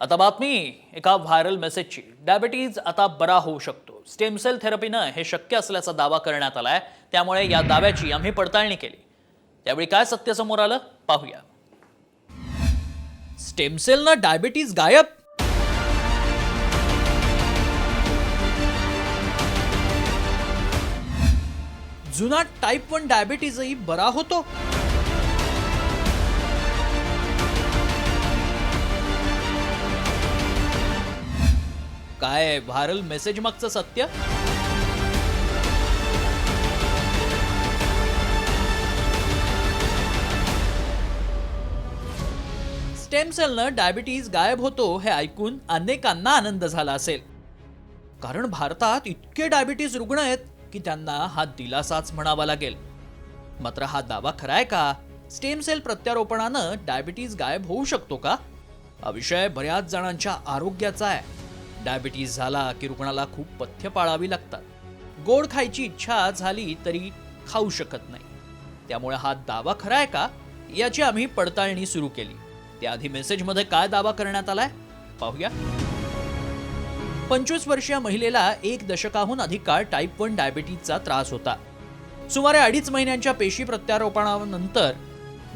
आता बातमी एका व्हायरल मेसेजची डायबिटीज आता बरा होऊ शकतो. स्टेम सेल थेरपीनं हे शक्य असल्याचा दावा करण्यात आलाय. त्यामुळे या दाव्याची आम्ही पडताळणी केली. त्यावेळी काय सत्य समोर आलं? पाहूया. स्टेम सेलनं डायबिटीज गायब? जुना टाईप वन डायबिटीजही बरा होतो? काय व्हायरल मेसेज मागचं सत्य? स्टेम सेलनं डायबिटीज गायब होतो हे ऐकून अनेकांना आनंद झाला असेल. कारण भारतात इतके डायबिटीज रुग्ण आहेत की त्यांना हा दिलासाच म्हणावा लागेल. मात्र हा दावा खरा आहे का? स्टेम सेल प्रत्यारोपणानं डायबिटीज गायब होऊ शकतो का? हा विषय बऱ्याच जणांच्या आरोग्याचा आहे. डायबिटीज झाला की रुग्णाला खूप पथ्य पाळावी लागतात. गोड खायची इच्छा झाली तरी खाऊ शकत नाही. त्यामुळे हा दावा खरा आहे का? याची आम्ही पडताळणी सुरू केली. त्याआधी मेसेजमध्ये काय दावा करण्यात आलाय? पाहूया. पंचवीस वर्षीय महिलेला एक दशकाहून अधिक काळ टाईप वन डायबिटीजचा त्रास होता. सुमारे अडीच महिन्यांच्या पेशी प्रत्यारोपणानंतर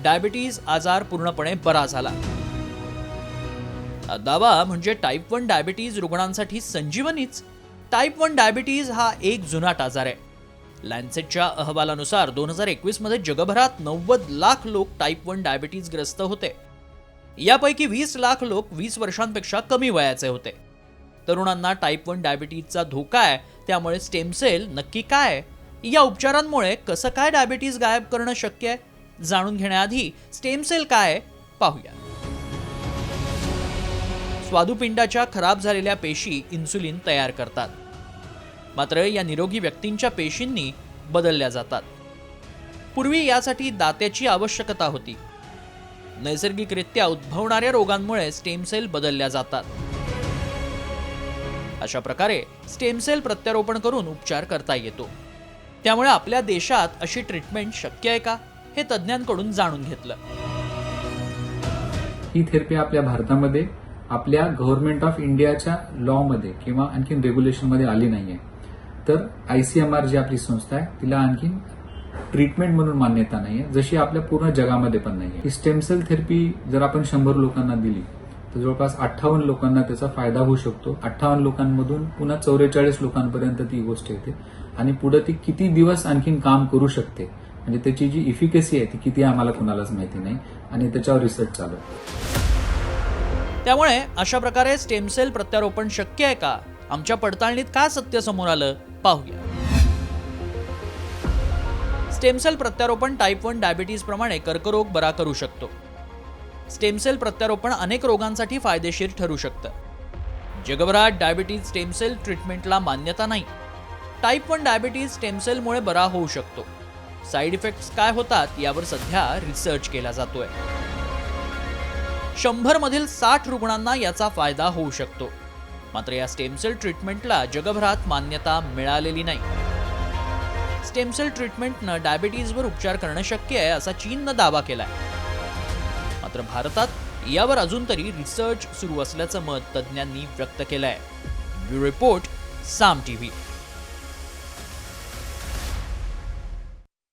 डायबिटीज आजार पूर्णपणे बरा झाला. दावा म्हणजे टाईप वन डायबिटीज रुग्णांसाठी संजीवनीच. टाईप वन डायबिटीज हा एक जुनाट आजार आहे. लॅन्सेटच्या अहवालानुसार दोन हजार एकवीसमध्ये जगभरात नव्वद लाख लोक टाईप वन डायबिटीज ग्रस्त होते. यापैकी वीस लाख लोक वीस वर्षांपेक्षा कमी वयाचे होते. तरुणांना टाईप वन डायबिटीजचा धोका आहे त्यामुळे स्टेम सेल नक्की काय या उपचारांमुळे कसं काय डायबिटीज गायब करणं शक्य आहे? जाणून घेण्याआधी स्टेम सेल काय पाहूया स्वादुपिंडाच्या खराब झालेल्या पेशी इन्सुलिन तयार करतात. मात्र या निरोगी व्यक्तींच्या पेशींनी बदलल्या जातात. पूर्वी यासाठी दात्याची आवश्यकता होती. नैसर्गिकरित्या उद्भवणाऱ्या रोगांमुळे स्टेम सेल बदलल्या जातात. अशा प्रकारे स्टेम सेल प्रत्यारोपण करून उपचार करता येतो. त्यामुळे आपल्या देशात अशी ट्रीटमेंट शक्य आहे का हे तज्ज्ञांकडून जाणून घेतलं. ही थेरपी आपल्या भारतामध्ये आपल्या गव्हर्नमेंट ऑफ इंडियाच्या लॉमध्ये किंवा आणखीन रेग्युलेशनमध्ये आली नाहीये. तर आयसीएमआर जी आपली संस्था आहे तिला आणखीन ट्रीटमेंट म्हणून मान्यता नाहीये जशी आपल्या पूर्ण जगामध्ये पण नाहीये. ही स्टेमसेल थेरपी जर आपण शंभर लोकांना दिली तर जवळपास अठ्ठावन्न लोकांना त्याचा फायदा होऊ शकतो. अठ्ठावन्न लोकांमधून पुन्हा चौवेचाळीस लोकांपर्यंत ती गोष्ट येते आणि पुढे ती किती दिवस आणखीन काम करू शकते? म्हणजे त्याची जी इफिकेसी आहे ती किती आम्हाला कुणालाच माहिती नाही आणि त्याच्यावर रिसर्च चालू आहे. त्यामुळे अशा प्रकारे स्टेम सेल प्रत्यारोपण शक्य आहे का? आमच्या पडताळणीत काय सत्य समोर आलं? पाहूया. स्टेम सेल प्रत्यारोपण टाईप वन डायबिटीज प्रमाणे कर्करोग बरा करू शकतो. स्टेम सेल प्रत्यारोपण अनेक रोगांसाठी फायदेशीर ठरू शकतं. जगभरात डायबिटीज स्टेमसेल ट्रीटमेंटला मान्यता नाही. टाईप वन डायबिटीज स्टेम सेलमुळे बरा होऊ शकतो. साईड इफेक्ट्स काय होतात यावर सध्या रिसर्च केला जातोय. शंभर मधील साठ रुग्णांना याचा फायदा होऊ शकतो. मात्र या स्टेमसेल ट्रीटमेंटला जगभरात मान्यता मिळालेली नाही. स्टेमसेल ट्रीटमेंटनं डायबिटीजवर उपचार करणं शक्य आहे असा चीननं दावा केलाय. मात्र भारतात यावर अजून तरी रिसर्च सुरू असल्याचं मत तज्ज्ञांनी व्यक्त केलंय. Bureau report Saam TV.